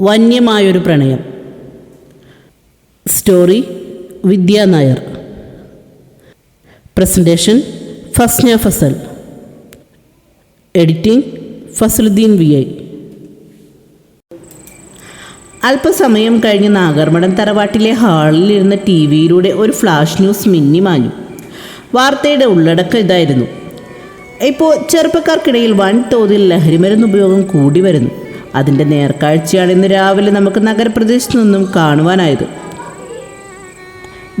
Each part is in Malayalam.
വന്യമായൊരു പ്രണയം. Story Vidya Nair. Presentation Fasna Fasal. Editing Fasaluddin V I. അല്പസമയം കഴിഞ്ഞ് നാഗർമഠം തറവാട്ടിലെ ഹാളിലിരുന്ന ടി വിയിലൂടെ ഒരു ഫ്ലാഷ് ന്യൂസ് മിന്നിമാഞ്ഞു വാർത്തയുടെ ഉള്ളടക്കം ഇതായിരുന്നു. ഇപ്പോൾ ചെറുപ്പക്കാർക്കിടയിൽ വൻതോതിൽ ലഹരിമരുന്ന് ഉപയോഗം കൂടി വരുന്നു. അതിന്റെ നേർക്കാഴ്ചയാണ് ഇന്ന് രാവിലെ നമുക്ക് നഗരപ്രദേശത്തു നിന്നും കാണുവാനായത്.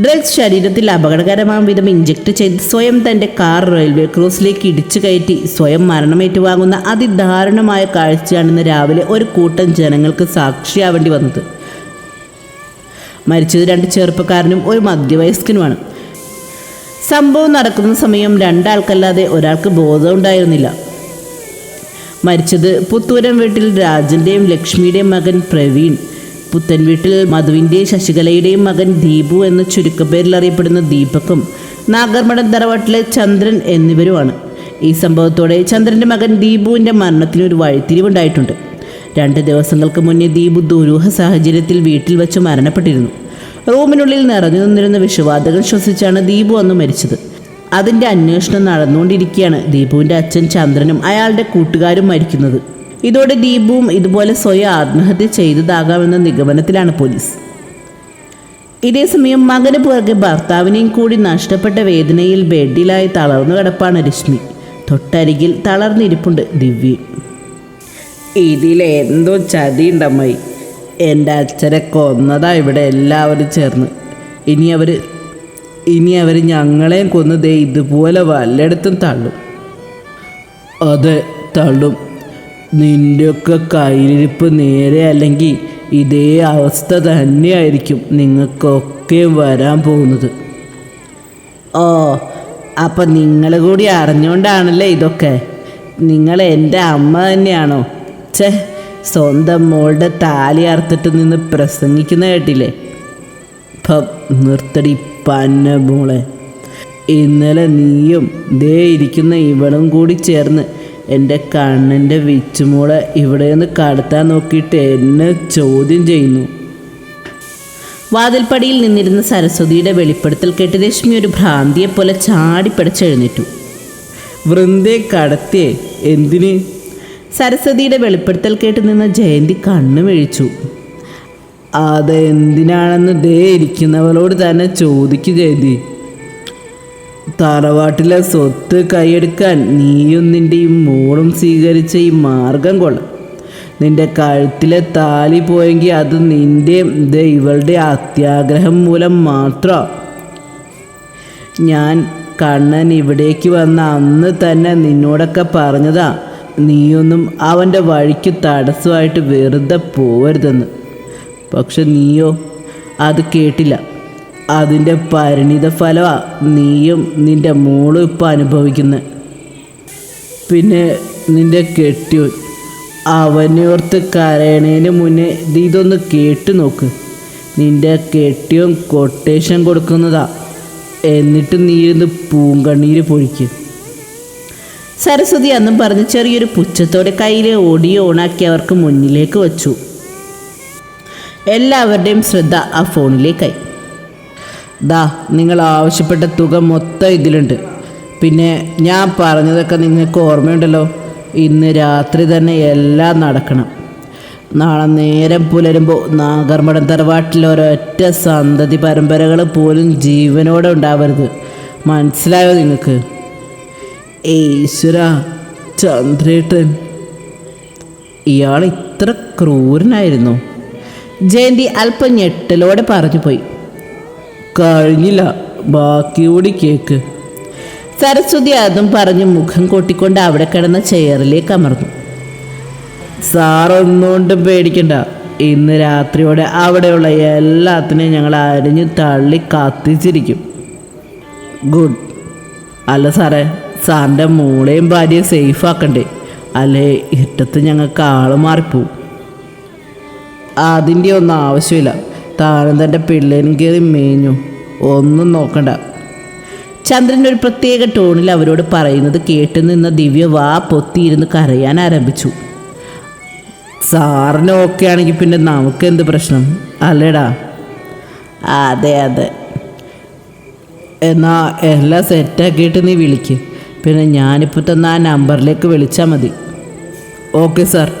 ഡ്രഗ്സ് ശരീരത്തിൽ അപകടകരമാം വിധം ഇഞ്ചക്ട് ചെയ്ത് സ്വയം തന്റെ കാർ റെയിൽവേ ക്രോസിലേക്ക് ഇടിച്ചു കയറ്റി സ്വയം മരണമേറ്റു വാങ്ങുന്ന അതിദാരുണമായ കാഴ്ചയാണ് ഇന്ന് രാവിലെ ഒരു കൂട്ടം ജനങ്ങൾക്ക് സാക്ഷിയാവേണ്ടി വന്നത്. മരിച്ചത് രണ്ട് ചെറുപ്പക്കാരനും ഒരു മധ്യവയസ്കനുമാണ്. സംഭവം നടക്കുന്ന സമയം രണ്ടാൾക്കല്ലാതെ ഒരാൾക്ക് ബോധമുണ്ടായിരുന്നില്ല മരിച്ചത് പുത്തൂരം വീട്ടിൽ രാജന്റെയും ലക്ഷ്മിയുടെയും മകൻ പ്രവീൺ. പുത്തൻ വീട്ടിൽ മധുവിന്റെയും ശശികലയുടെയും മകൻ ദീപു എന്ന ചുരുക്കപ്പേരിൽ അറിയപ്പെടുന്ന ദീപക്കും നാഗർമഠം തറവാട്ടിലെ ചന്ദ്രൻ എന്നിവരുമാണ്. ഈ സംഭവത്തോടെ ചന്ദ്രന്റെ മകൻ ദീപുവിന്റെ മരണത്തിന് ഒരു വഴിത്തിരിവുണ്ടായിട്ടുണ്ട്. രണ്ട് ദിവസങ്ങൾക്ക് മുന്നേ ദീപു ദുരൂഹ സാഹചര്യത്തിൽ വീട്ടിൽ വെച്ച് മരണപ്പെട്ടിരുന്നു. റൂമിനുള്ളിൽ നിറഞ്ഞു നിന്നിരുന്ന വിഷവാതകൾ ശ്വസിച്ചാണ് ദീപു അന്ന് മരിച്ചത്. അതിന്റെ അന്വേഷണം നടന്നുകൊണ്ടിരിക്കുകയാണ്. ദീപുവിന്റെ അച്ഛൻ ചന്ദ്രനും അയാളുടെ കൂട്ടുകാരും മരിക്കുന്നത്. ഇതോടെ ദീപുവും ഇതുപോലെ സ്വയം ആത്മഹത്യ ചെയ്തതാകാമെന്ന നിഗമനത്തിലാണ് പോലീസ്. ഇതേസമയം മകന് പുറകെ ഭർത്താവിനെയും കൂടി നഷ്ടപ്പെട്ട വേദനയിൽ ബെഡിലായി തളർന്നു കിടപ്പാണ് രശ്മി. തൊട്ടരികിൽ തളർന്നിരിപ്പുണ്ട് ദിവ്യ. ഇതിലെന്തോ ചതിയുണ്ടമ്മായി. എന്റെ അച്ഛനെ കൊന്നതാ ഇവിടെ എല്ലാവരും ചേർന്ന്. ഇനി അവർ ഇനി അവർ ഞങ്ങളെയും കൊന്ന് ദേ ഇതുപോലെ വല്ലയിടത്തും തള്ളും. അതെ തള്ളും. നിന്റെയൊക്കെ കയ്യിലിരിപ്പ് നേരെ അല്ലെങ്കിൽ ഇതേ അവസ്ഥ തന്നെയായിരിക്കും നിങ്ങൾക്കൊക്കെ വരാൻ പോകുന്നത്. ഓ അപ്പം നിങ്ങൾ കൂടി അറിഞ്ഞുകൊണ്ടാണല്ലേ ഇതൊക്കെ? നിങ്ങൾ എന്റെ അമ്മ തന്നെയാണോ? ഛേ സ്വന്തം മോളുടെ താലി അർത്തിട്ട് നിന്ന് പ്രസംഗിക്കുന്ന കേട്ടില്ലേ? ഇപ്പം നിർത്തടി പന്ന മോളെ. ഇന്നലെ നീയും ദേ ഇരിക്കുന്ന ഇവളും കൂടി ചേർന്ന് എന്റെ കണ്ണന്റെ വിച്ചുമോളെ ഇവിടെ നിന്ന് കടത്താൻ നോക്കിയിട്ട് എന്നെ ചോദ്യം ചെയ്യുന്നു. വാതിൽപ്പടിയിൽ നിന്നിരുന്ന സരസ്വതിയുടെ വെളിപ്പെടുത്തൽ കേട്ട് രശ്മി ഒരു ഭ്രാന്തിയെപ്പോലെ ചാടിപ്പടച്ചെഴുന്നേറ്റു വൃന്ദയെ കടത്തിയേ എന്തിന്? സരസ്വതിയുടെ വെളിപ്പെടുത്തൽ കേട്ട് നിന്ന ജയന്തി കണ്ണു മെഴിച്ചു അതെന്തിനാണെന്ന് ദേ ഇരിക്കുന്നവളോട് തന്നെ ചോദിക്കു ചെയ്തി തറവാട്ടിലെ സ്വത്ത് കൈയെടുക്കാൻ നീയും നിന്റെ ഈ മോളും സ്വീകരിച്ച ഈ മാർഗം കൊള്ളാം. നിന്റെ കഴുത്തിലെ താലി പോയെങ്കിൽ അത് നിന്റെ ദേ ഇവളുടെ അത്യാഗ്രഹം മൂലം മാത്രം. ഞാൻ കണ്ണൻ ഇവിടേക്ക് വന്ന അന്ന് തന്നെ നിന്നോടൊക്കെ പറഞ്ഞതാ നീയൊന്നും അവന്റെ വഴിക്ക് തടസ്സമായിട്ട് വെറുതെ പോവരുതെന്ന്. പക്ഷെ നീയോ അത് കേട്ടില്ല. അതിന്റെ പരിണിത ഫലമാണ് നീയും നിന്റെ മോളും ഇപ്പം അനുഭവിക്കുന്നത് പിന്നെ നിന്റെ കെട്ടിയോൻ അവനോർത്ത് കരയണേന് മുന്നേ ഇതൊന്ന് കേട്ടു നോക്ക്. നിന്റെ കെട്ടിയോൻ കൊട്ടേഷൻ കൊടുക്കുന്നതാ. എന്നിട്ട് നീ ഇരുന്ന് പൂങ്കണ്ണീര് പൊഴിക്കും. സരസ്വതി അന്നും പറഞ്ഞ് ചെറിയൊരു പുച്ഛത്തോടെ കയ്യിലെ ഓടി ഓണാക്കി അവർക്ക് മുന്നിലേക്ക് വച്ചു. എല്ലാവരുടെയും ശ്രദ്ധ ആ ഫോണിലേക്കായി. ദാ നിങ്ങൾ ആവശ്യപ്പെട്ട തുക മൊത്തം ഇതിലുണ്ട്. പിന്നെ ഞാൻ പറഞ്ഞതൊക്കെ നിങ്ങൾക്ക് ഓർമ്മയുണ്ടല്ലോ? ഇന്ന് രാത്രി തന്നെ എല്ലാം നടക്കണം. നാളെ നേരം പുലരുമ്പോൾ നാഗർമഠം തറവാട്ടിൽ ഒരൊറ്റ സന്തതി പരമ്പരകൾ പോലും ജീവനോടെ ഉണ്ടാവരുത്. മനസ്സിലായോ നിങ്ങൾക്ക്? ഈശ്വര ചന്ദ്രേട്ടൻ. ഇയാൾ ഇത്ര ക്രൂരനായിരുന്നു. ജയന്തി അല്പം ഞെട്ടലോടെ പറഞ്ഞു പോയി കഴിഞ്ഞില്ല ബാക്കിയോടി കേക്ക്. സരസ്വതി അതും പറഞ്ഞ് മുഖം കൊട്ടിക്കൊണ്ട് അവിടെ കിടന്ന ചെയറിലേക്ക് അമർന്നു. സാറൊന്നുകൊണ്ടും പേടിക്കണ്ട. ഇന്ന് രാത്രിയോടെ അവിടെയുള്ള എല്ലാത്തിനെയും ഞങ്ങൾ അരിഞ്ഞു തള്ളി കത്തിച്ചിരിക്കും. ഗുഡ്. അല്ല സാറേ സാറിന്റെ മോളെയും ഭാര്യയും സേഫ് ആക്കണ്ടേ? അല്ലേ ഇട്ടത്ത് ഞങ്ങൾക്ക് ആൾ മാറിപ്പോവും. അതിന്റെ ഒന്നും ആവശ്യമില്ല. താനും തന്റെ പിള്ളേരും കയറി മേഞ്ഞു. ഒന്നും നോക്കണ്ട. ചന്ദ്രൻ ഒരു പ്രത്യേക ടോണിൽ അവരോട് പറയുന്നത് കേട്ടു നിന്ന ദിവ്യ വാ പൊത്തിയിരുന്ന് കരയാൻ ആരംഭിച്ചു. സാറിന് ഓക്കെ ആണെങ്കിൽ പിന്നെ നമുക്ക് എന്ത് പ്രശ്നം? അല്ലേടാ? അതെ അതെ. എന്നാ എല്ലാം സെറ്റാക്കിയിട്ട് നീ വിളിക്ക്. പിന്നെ ഞാനിപ്പോൾ തന്ന ആ നമ്പറിലേക്ക് വിളിച്ചാൽ മതി. ഓക്കെ സാർ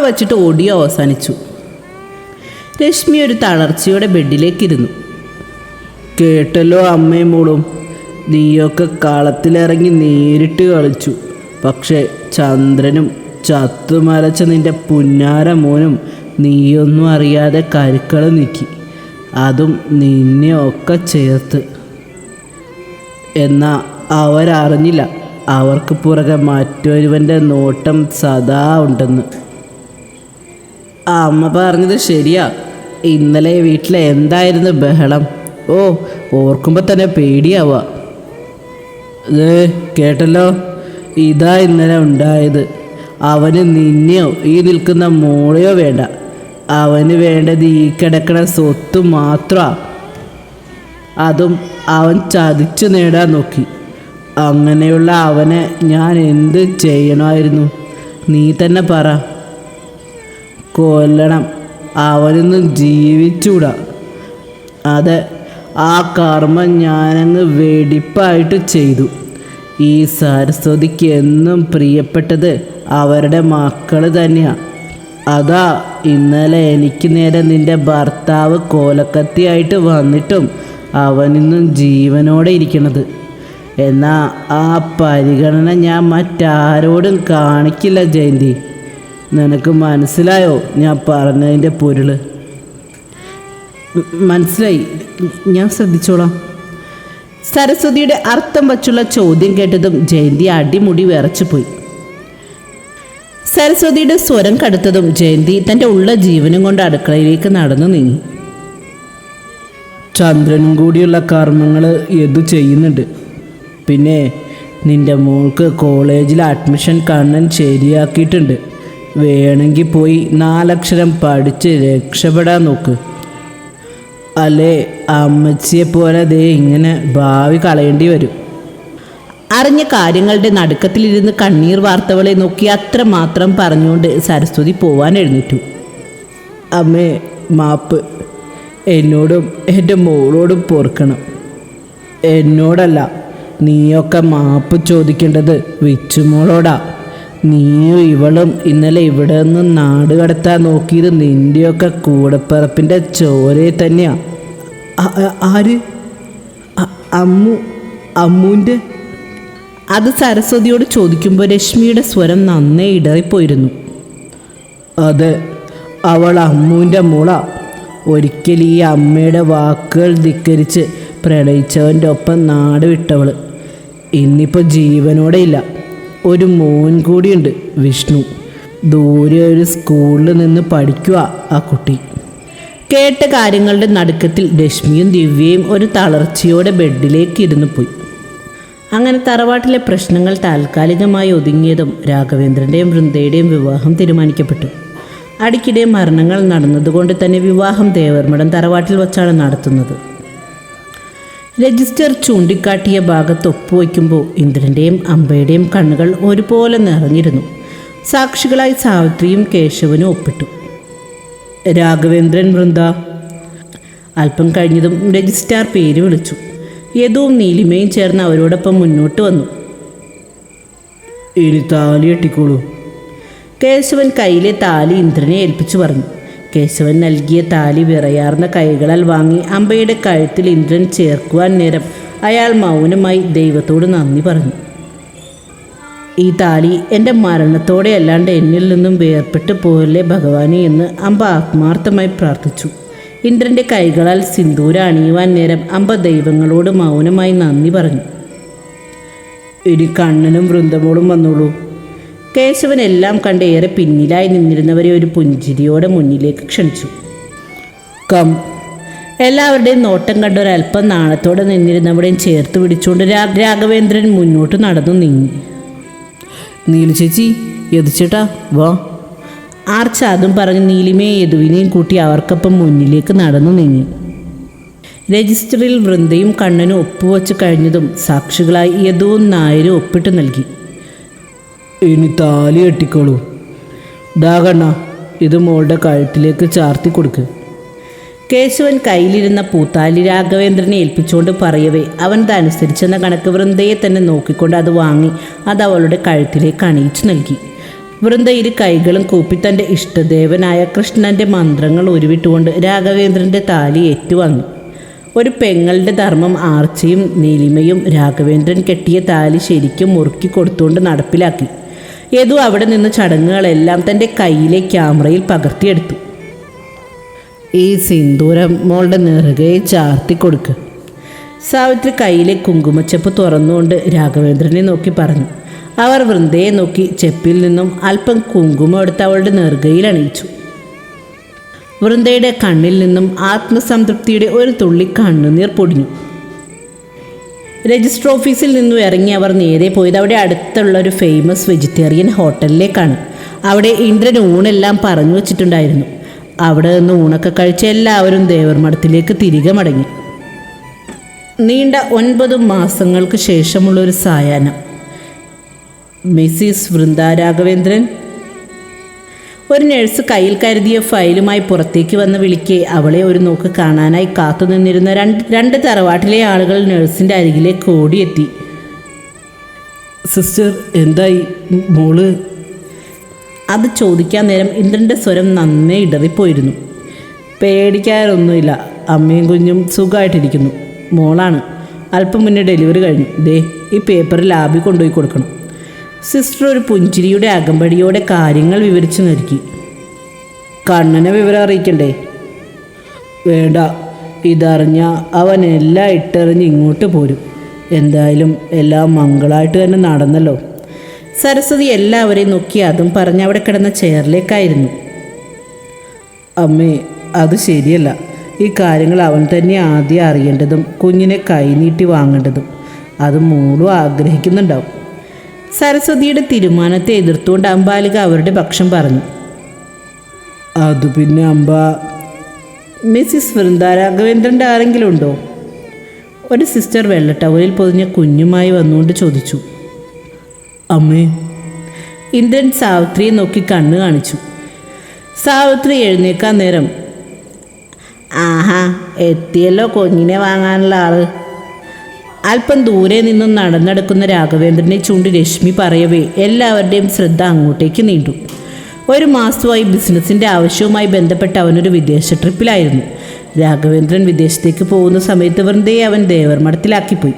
അവിടെ വച്ചിട്ട് ഓഡിയോ അവസാനിച്ചു. രശ്മി ഒരു തളർച്ചയോടെ ബെഡിലേക്കിരുന്നു. കേട്ടല്ലോ അമ്മയും മോളും നീയൊക്കെ കളത്തിലിറങ്ങി നേരിട്ട് കളിച്ചു. പക്ഷേ ചന്ദ്രനും ചത്തുമലച്ച നിന്റെ പുന്നാര മോനും നീയൊന്നും അറിയാതെ കരുക്കൾ നീക്കി. അതും നിന്നെയൊക്കെ ചേർത്ത്. എന്നാൽ അവരറിഞ്ഞില്ല. അവർക്ക് പുറകെ മറ്റൊരുവന്റെ നോട്ടം സദാ ഉണ്ടെന്ന്. അമ്മ പറഞ്ഞത് ശരിയാ. ഇന്നലെ വീട്ടിലെ എന്തായിരുന്നു ബഹളം? ഓ ഓർക്കുമ്പോൾ തന്നെ പേടിയാവുക കേട്ടല്ലോ? ഇതാ ഇന്നലെ ഉണ്ടായത്. അവന് നിന്നെയോ ഈ നിൽക്കുന്ന മോളെയോ വേണ്ട. അവന് വേണ്ടത് ഈ കിടക്കണ സ്വത്ത് മാത്രമാണ് അതും അവൻ ചതിച്ചു നേടാൻ നോക്കി. അങ്ങനെയുള്ള അവനെ ഞാൻ എന്ത് ചെയ്യണമായിരുന്നു? നീ തന്നെ പറ. കൊല്ലണം. അവനൊന്നും ജീവിച്ചൂടാ. അതെ ആ കർമ്മം ഞാനങ്ങ് വെടിപ്പായിട്ട് ചെയ്തു. ഈ സരസ്വതിക്ക് എന്നും പ്രിയപ്പെട്ടത് അവരുടെ മക്കൾ തന്നെയാണ് അതാ ഇന്നലെ എനിക്ക് നേരെ നിന്റെ ഭർത്താവ് കോലക്കത്തിയായിട്ട് വന്നിട്ടും അവനിന്നും ജീവനോടെ ഇരിക്കണത്. എന്നാൽ ആ പരിഗണന ഞാൻ മറ്റാരോടും കാണിക്കില്ല ജയന്തി. നിനക്ക് മനസ്സിലായോ? ഞാൻ പറഞ്ഞതിന്റെ പൊരുൾ മനസ്സിലായി. ഞാൻ ശ്രദ്ധിച്ചോളാം. സരസ്വതിയുടെ അർത്ഥം വച്ചുള്ള ചോദ്യം കേട്ടതും ജയന്തി അടിമുടി വിറച്ചു പോയി. സരസ്വതിയുടെ സ്വരം കടുത്തതും ജയന്തി തന്റെ ഉള്ള ജീവനും കൊണ്ട് അടുക്കളയിലേക്ക് നടന്നു നീങ്ങി. ചന്ദ്രനും കൂടിയുള്ള കർമ്മങ്ങൾ എതു ചെയ്യുന്നുണ്ട്? പിന്നെ നിന്റെ മോൾക്ക് കോളേജിൽ അഡ്മിഷൻ കണ്ണൻ ശരിയാക്കിയിട്ടുണ്ട്. വേണമെങ്കിൽ പോയി നാലക്ഷരം പഠിച്ച് രക്ഷപ്പെടാൻ നോക്ക്. അല്ലേ? അമ്മച്ചിയെ പോലെ ദേ ഇങ്ങനെ ഭാവി കളയേണ്ടി വരും. അറിഞ്ഞ കാര്യങ്ങളുടെ നടുക്കത്തിലിരുന്ന് കണ്ണീർ വാർത്തകളെ നോക്കി അത്രമാത്രം പറഞ്ഞുകൊണ്ട് സരസ്വതി പോവാൻ എഴുന്നേറ്റു. അമ്മേ മാപ്പ്. എന്നോടും എന്റെ മോളോടും പൊറുക്കണം. എന്നോടല്ല നീയൊക്കെ മാപ്പ് ചോദിക്കേണ്ടത് വിച്ചുമോളോടാ. നീയും ഇവളും ഇന്നലെ ഇവിടെ നിന്ന് നാട് കടത്താൻ നോക്കിയത് നിന്റെയൊക്കെ കൂടപ്പിറപ്പിന്റെ ചോരയെ തന്നെയാ. ആര്? അമ്മു അമ്മുവിന്റെ അത് സരസ്വതിയോട് ചോദിക്കുമ്പോൾ രശ്മിയുടെ സ്വരം നന്നേ ഇടറിപ്പോയിരുന്നു. അതെ അവൾ അമ്മുവിന്റെ മുള. ഒരിക്കൽ ഈ അമ്മയുടെ വാക്കുകൾ ധിക്കരിച്ച് പ്രണയിച്ചവന്റെ ഒപ്പം നാട് വിട്ടവൾ ഇന്നിപ്പോൾ ജീവനോടെ ഇല്ല. ഒരു മോൻ കൂടിയുണ്ട് വിഷ്ണു. ദൂരെ ഒരു സ്കൂളിൽ നിന്ന് പഠിക്കുക ആ കുട്ടി. കേട്ട കാര്യങ്ങളുടെ നടുക്കത്തിൽ രശ്മിയും ദിവ്യയും ഒരു തളർച്ചയോടെ ബെഡിലേക്ക് ഇരുന്ന് പോയി. അങ്ങനെ തറവാട്ടിലെ പ്രശ്നങ്ങൾ താൽക്കാലികമായി ഒതുങ്ങിയതും രാഘവേന്ദ്രന്റെയും വൃന്ദയുടെയും വിവാഹം തീരുമാനിക്കപ്പെട്ടു. അടിക്കിടെ മരണങ്ങൾ നടന്നതുകൊണ്ട് തന്നെ വിവാഹം ദേവർമഠം തറവാട്ടിൽ വച്ചാണ് നടത്തുന്നത്. രജിസ്റ്റർ ചൂണ്ടിക്കാട്ടിയ ഭാഗത്ത് ഒപ്പുവയ്ക്കുമ്പോൾ ഇന്ദ്രന്റെയും അമ്പയുടെയും കണ്ണുകൾ ഒരുപോലെ നിറഞ്ഞിരുന്നു. സാക്ഷികളായി സാവിത്രിയും കേശവനും ഒപ്പിട്ടു. രാഘവേന്ദ്രൻ വൃന്ദ. അല്പം കഴിഞ്ഞതും രജിസ്ട്രാർ പേര് വിളിച്ചു. യദുവും നീലിമയും ചേർന്ന് അവരോടൊപ്പം മുന്നോട്ട് വന്നു. ഇനി താലി കെട്ടിക്കോളൂ. കേശവൻ കയ്യിലെ താലി ഇന്ദ്രനെ ഏൽപ്പിച്ചു പറഞ്ഞു. കേശവൻ നൽകിയ താലി വിറയാർന്ന കൈകളാൽ വാങ്ങി അമ്പയുടെ കഴുത്തിൽ ഇന്ദ്രൻ ചേർക്കുവാൻ നേരം അയാൾ മൗനമായി ദൈവത്തോട് നന്ദി പറഞ്ഞു. ഈ താലി എന്റെ മരണത്തോടെ അല്ലാണ്ട് എന്നിൽ നിന്നും വേർപ്പെട്ടു പോയല്ലേ ഭഗവാനെ എന്ന് അമ്പ ആത്മാർത്ഥമായി പ്രാർത്ഥിച്ചു. ഇന്ദ്രന്റെ കൈകളാൽ സിന്ദൂര അണിയുവാൻ നേരം അമ്പ ദൈവങ്ങളോട് മൗനമായി നന്ദി പറഞ്ഞു. ഇനി കണ്ണനും വൃന്ദമോളും വന്നോളൂ. കേശവൻ എല്ലാം കണ്ട് ഏറെ പിന്നിലായി നിന്നിരുന്നവരെ ഒരു പുഞ്ചിരിയോടെ മുന്നിലേക്ക് ക്ഷണിച്ചു. കം. എല്ലാവരുടെയും നോട്ടം കണ്ട ഒരല്പം നാണത്തോടെ നിന്നിരുന്നവരെയും ചേർത്ത് പിടിച്ചുകൊണ്ട് രാഘവേന്ദ്രൻ മുന്നോട്ട് നടന്നു നീങ്ങി. നീലു ചേച്ചി യതിച്ചേട്ടാ വാ. ആർച്ച അതും പറഞ്ഞ് നീലിമയും യദുവിനെയും കൂട്ടി അവർക്കൊപ്പം മുന്നിലേക്ക് നടന്നു നീങ്ങി. രജിസ്റ്ററിൽ വൃന്ദയും കണ്ണനും ഒപ്പുവച്ച് കഴിഞ്ഞതും സാക്ഷികളായി യദുവും നായരും ഒപ്പിട്ട് നൽകി. ഇനി താലി കെട്ടിക്കോളൂ. ഡാകണ്ണ ഇത് മോളുടെ കഴുത്തിലേക്ക് ചാർത്തി കൊടുക്ക്. കേശവൻ കയ്യിലിരുന്ന പൂത്താലി രാഘവേന്ദ്രനെ ഏൽപ്പിച്ചുകൊണ്ട് പറയവേ അവൻ അതനുസരിച്ചെന്ന കണക്ക് വൃന്ദയെ തന്നെ നോക്കിക്കൊണ്ട് അത് വാങ്ങി അത് അവളുടെ കഴുത്തിലേക്ക് അണിയിച്ചു നൽകി. വൃന്ദ ഇരു കൈകളും കൂപ്പി തന്റെ ഇഷ്ടദേവനായ കൃഷ്ണന്റെ മന്ത്രങ്ങൾ ഉരുവിട്ടുകൊണ്ട് രാഘവേന്ദ്രന്റെ താലി ഏറ്റുവാങ്ങി. ഒരു പെങ്ങളുടെ ധർമ്മം ആർച്ചയും നീലിമയും രാഘവേന്ദ്രൻ കെട്ടിയ താലി ശരിക്കും മുറുക്കി കൊടുത്തുകൊണ്ട് നടപ്പിലാക്കി. യദു അവിടെ നിന്ന് ചടങ്ങുകളെല്ലാം തന്റെ കയ്യിലെ ക്യാമറയിൽ പകർത്തിയെടുത്തു. ഈ സിന്ദൂരം മോളുടെ നെറുകയെ ചാർത്തി കൊടുക്കുക സാവിത്രി കയ്യിലെ കുങ്കുമച്ചെപ്പ് തുറന്നുകൊണ്ട് രാഘവേന്ദ്രനെ നോക്കി പറഞ്ഞു. അവർ വൃന്ദയെ നോക്കി ചെപ്പിൽ നിന്നും അല്പം കുങ്കുമം എടുത്ത് അവളുടെ നെറുകയിൽ അണിയിച്ചു. വൃന്ദയുടെ കണ്ണിൽ നിന്നും ആത്മസംതൃപ്തിയുടെ ഒരു തുള്ളി കണ്ണുനീർ പൊടിഞ്ഞു. രജിസ്റ്റർ ഓഫീസിൽ നിന്നും ഇറങ്ങി അവർ നേരെ പോയത് അവിടെ അടുത്തുള്ള ഒരു ഫേമസ് വെജിറ്റേറിയൻ ഹോട്ടലിലേക്കാണ് അവിടെ ഇന്ദ്രൻ ഊണെല്ലാം പറഞ്ഞു വച്ചിട്ടുണ്ടായിരുന്നു. അവിടെ നിന്ന് ഊണൊക്കെ കഴിച്ച് എല്ലാവരും ദേവർമഠത്തിലേക്ക് തിരികെ മടങ്ങി. നീണ്ട ഒൻപത് മാസങ്ങൾക്ക് ശേഷമുള്ള ഒരു സായാഹ്നം. മിസ്സിസ് വൃന്ദ രാഘവേന്ദ്രൻ ഒരു നഴ്സ് കയ്യിൽ കരുതിയ ഫയലുമായി പുറത്തേക്ക് വന്ന് വിളിക്കെ. അവളെ ഒരു നോക്ക് കാണാനായി കാത്തുനിന്നിരുന്ന രണ്ട് രണ്ട് തറവാട്ടിലെ ആളുകൾ നഴ്സിന്റെ അരികിലേക്ക് ഓടിയെത്തി സിസ്റ്റർ എന്തായി? മോൾ? അത് ചോദിക്കാൻ നേരം ഇന്ദ്രന്റെ സ്വരം നന്നേ ഇടറിപ്പോയിരുന്നു. പേടിക്കാനൊന്നുമില്ല അമ്മയും കുഞ്ഞും സുഖമായിട്ടിരിക്കുന്നു മോളാണ്. അല്പം മുന്നേ ഡെലിവറി കഴിഞ്ഞു. ദേ ഈ പേപ്പർ ലാബിൽ കൊണ്ടുപോയി കൊടുക്കണം. സിസ്റ്റർ ഒരു പുഞ്ചിരിയുടെ അകമ്പടിയോടെ കാര്യങ്ങൾ വിവരിച്ചു നൽകി. കണ്ണനെ വിവരം അറിയിക്കണ്ടേ? വേണ്ട. ഇതറിഞ്ഞ അവൻ എല്ലാം ഇട്ടെറിഞ്ഞ് ഇങ്ങോട്ട് പോരും. എന്തായാലും എല്ലാം മംഗളായിട്ട് തന്നെ നടന്നല്ലോ. സരസ്വതി എല്ലാവരെയും നോക്കി അതും പറഞ്ഞ് അവിടെ കിടന്ന ചെയറിലേക്കായിരുന്നു. അമ്മേ അത് ശരിയല്ല. ഈ കാര്യങ്ങൾ അവൻ തന്നെ ആദ്യം അറിയേണ്ടതും കുഞ്ഞിനെ കൈനീട്ടി വാങ്ങേണ്ടതും. അത് മൂളും ആഗ്രഹിക്കുന്നുണ്ടാവും. സരസ്വതിയുടെ തീരുമാനത്തെ എതിർത്തുകൊണ്ട് അമ്പാലിക അവരുടെ പക്ഷം പറഞ്ഞു. അത് പിന്നെ അമ്പ മിസ്സിസ് വൃന്ദ രാഘവേന്ദ്രന്റെ ആരെങ്കിലും ഉണ്ടോ ഒരു സിസ്റ്റർ വെള്ള ടവലിൽ പൊതിഞ്ഞ കുഞ്ഞുമായി വന്നുകൊണ്ട് ചോദിച്ചു. അമ്മേ. ഇന്ദ്രൻ സാവിത്രിയെ നോക്കി കണ്ണ് കാണിച്ചു. സാവിത്രി എഴുന്നേക്കാൻ നേരം. ആഹാ എത്തിയല്ലോ കുഞ്ഞിനെ വാങ്ങാനുള്ള ആൾ. അല്പം ദൂരെ നിന്നും നടന്നെടുക്കുന്ന രാഘവേന്ദ്രനെ ചൂണ്ടി രശ്മി പറയവേ എല്ലാവരുടെയും ശ്രദ്ധ അങ്ങോട്ടേക്ക് നീണ്ടു. ഒരു മാസമായി ബിസിനസ്സിന്റെ ആവശ്യവുമായി ബന്ധപ്പെട്ട് അവനൊരു വിദേശ ട്രിപ്പിലായിരുന്നു. രാഘവേന്ദ്രൻ വിദേശത്തേക്ക് പോകുന്ന സമയത്ത് വൃന്ദയെ അവൻ ദേവർമഠത്തിലാക്കിപ്പോയി.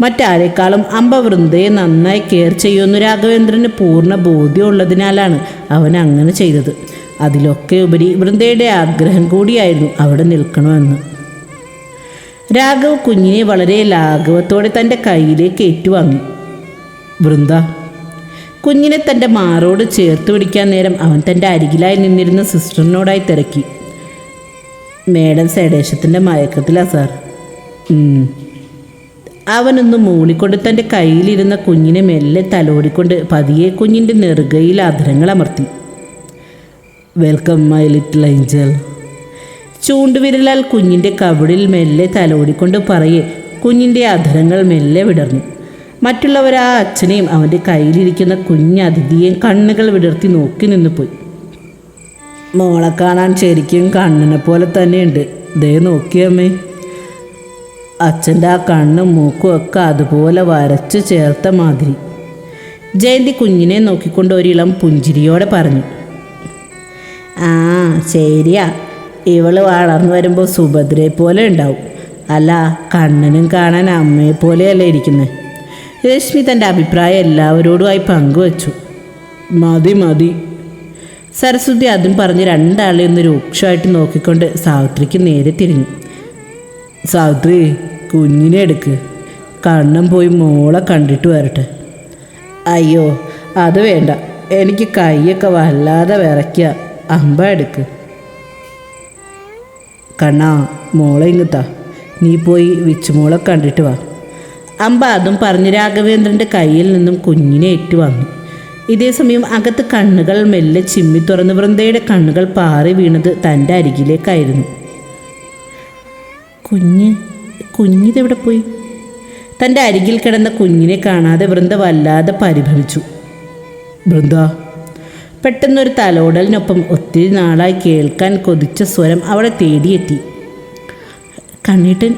മറ്റാരെക്കാളും അമ്പ വൃന്ദയെ നന്നായി കെയർ ചെയ്യുമെന്ന് രാഘവേന്ദ്രന് പൂർണ ബോധ്യമുള്ളതിനാലാണ് അവൻ അങ്ങനെ ചെയ്തത്. അതിലൊക്കെ ഉപരി വൃന്ദയുടെ ആഗ്രഹം കൂടിയായിരുന്നു അവിടെ നിൽക്കണമെന്ന്. രാഘവ് കുഞ്ഞിനെ വളരെ ലാഘവത്തോടെ തന്റെ കയ്യിലേക്ക് ഏറ്റുവാങ്ങി. വൃന്ദ കുഞ്ഞിനെ തന്റെ മാറോട് ചേർത്ത് പിടിക്കാൻ നേരം അവൻ തന്റെ അരികിലായി നിന്നിരുന്ന സിസ്റ്ററിനോടായി തിരക്കി. മേഡം സേടേശത്തിന്റെ മയക്കത്തിലാ സാർ. അവനൊന്ന് മൂളിക്കൊണ്ട് തന്റെ കയ്യിലിരുന്ന കുഞ്ഞിനെ മെല്ലെ തലോടിക്കൊണ്ട് പതിയെ കുഞ്ഞിന്റെ നെറുകയിൽ അധരങ്ങൾ അമർത്തി. Welcome my little angel. ചൂണ്ടുവിരലാൽ കുഞ്ഞിന്റെ കവിളിൽ മെല്ലെ തലോടിക്കൊണ്ട് പറയെ. കുഞ്ഞിന്റെ അധരങ്ങൾ മെല്ലെ വിടർന്നു. മറ്റുള്ളവർ ആ അച്ഛനെയും അവന്റെ കയ്യിലിരിക്കുന്ന കുഞ്ഞതിഥിയെയും കണ്ണുകൾ വിടർത്തി നോക്കി നിന്ന് പോയി മോളെ കാണാൻ ശരിക്കും കണ്ണിനെ പോലെ തന്നെയുണ്ട്. ദേ നോക്കിയമ്മേ അച്ഛന്റെ ആ കണ്ണും മൂക്കും ഒക്കെ അതുപോലെ വരച്ചു ചേർത്ത മാതിരി. ജയന്തി കുഞ്ഞിനെ നോക്കിക്കൊണ്ട് ഒരിളം പുഞ്ചിരിയോടെ പറഞ്ഞു. ആ ശരിയാ. ഇവൾ വളർന്നു വരുമ്പോൾ സുഭദ്രയെ പോലെ ഉണ്ടാവും. അല്ല കണ്ണനും കാണാൻ അമ്മയെ പോലെയല്ലേ ഇരിക്കുന്നത് രശ്മി തന്റെ അഭിപ്രായം എല്ലാവരോടുമായി പങ്കുവച്ചു. മതി മതി. സരസ്വതി അതും പറഞ്ഞ് രണ്ടാളെ ഒന്ന് രൂക്ഷമായിട്ട് നോക്കിക്കൊണ്ട് സാവിത്രിക്ക് നേരെ തിരിഞ്ഞു. സാവിത്രി കുഞ്ഞിനെ എടുക്ക്. കണ്ണം പോയി മോളെ കണ്ടിട്ട് വരട്ടെ. അയ്യോ അത് വേണ്ട. എനിക്ക് കൈയൊക്കെ വല്ലാതെ വിറയ്ക്കുക അമ്പ എടുക്ക്. കണ്ണാ മോളെ ഇങ്ങത്താ നീ പോയി വിച്ചുമോളെ കണ്ടിട്ട് വാ. അമ്പ അതും പറഞ്ഞ് രാഘവേന്ദ്രന്റെ കയ്യിൽ നിന്നും കുഞ്ഞിനെ ഏറ്റു വന്നു. ഇതേസമയം അകത്ത് കണ്ണുകൾ മെല്ലെ ചിമ്മി തുറന്ന് വൃന്ദയുടെ കണ്ണുകൾ പാറി വീണത് തന്റെ അരികിലേക്കായിരുന്നു. കുഞ്ഞ് കുഞ്ഞിതെവിടെ പോയി? തന്റെ അരികിൽ കിടന്ന കുഞ്ഞിനെ കാണാതെ വൃന്ദ വല്ലാതെ പരിഭവിച്ചു. വൃന്ദ പെട്ടെന്നൊരു തലോടലിനൊപ്പം ഒത്തിരി നാളായി കേൾക്കാൻ കൊതിച്ച സ്വരം അവളെ തേടിയെത്തി. കണ്ണീട്ടൻ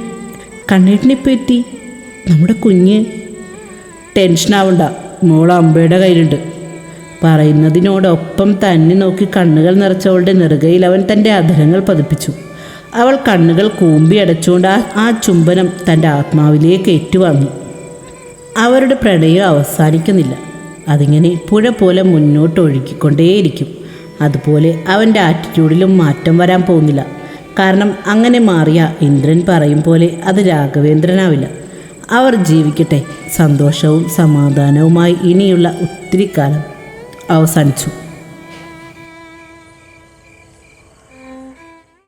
കണ്ണീട്ടിനെ പറ്റി നമ്മുടെ കുഞ്ഞ് ടെൻഷനാവണ്ട മോൾ അമ്പയുടെ കയ്യിലുണ്ട്. പറയുന്നതിനോടൊപ്പം തന്നെ നോക്കി കണ്ണുകൾ നിറച്ചവളുടെ നെറുകയിൽ അവൻ തന്റെ അധരങ്ങൾ പതിപ്പിച്ചു. അവൾ കണ്ണുകൾ കൂമ്പി അടച്ചുകൊണ്ട് ആ ആ ചുംബനം തന്റെ ആത്മാവിലേക്ക് ഏറ്റുവാങ്ങി. അവരുടെ പ്രണയം അവസാനിക്കുന്നില്ല. അതിങ്ങനെ പുഴ പോലെ മുന്നോട്ട് ഒഴുകിക്കൊണ്ടേയിരിക്കും അതുപോലെ അവന്റെ ആറ്റിറ്റ്യൂഡിലും മാറ്റം വരാൻ പോകുന്നില്ല. കാരണം അങ്ങനെ മാറിയ ഇന്ദ്രൻ പറയും പോലെ അത് രാഘവേന്ദ്രനാവില്ല. അവർ ജീവിക്കട്ടെ. സന്തോഷവും സമാധാനവുമായി ഇനിയുള്ള ഒത്തിരി കാലം അവസാനിച്ചു.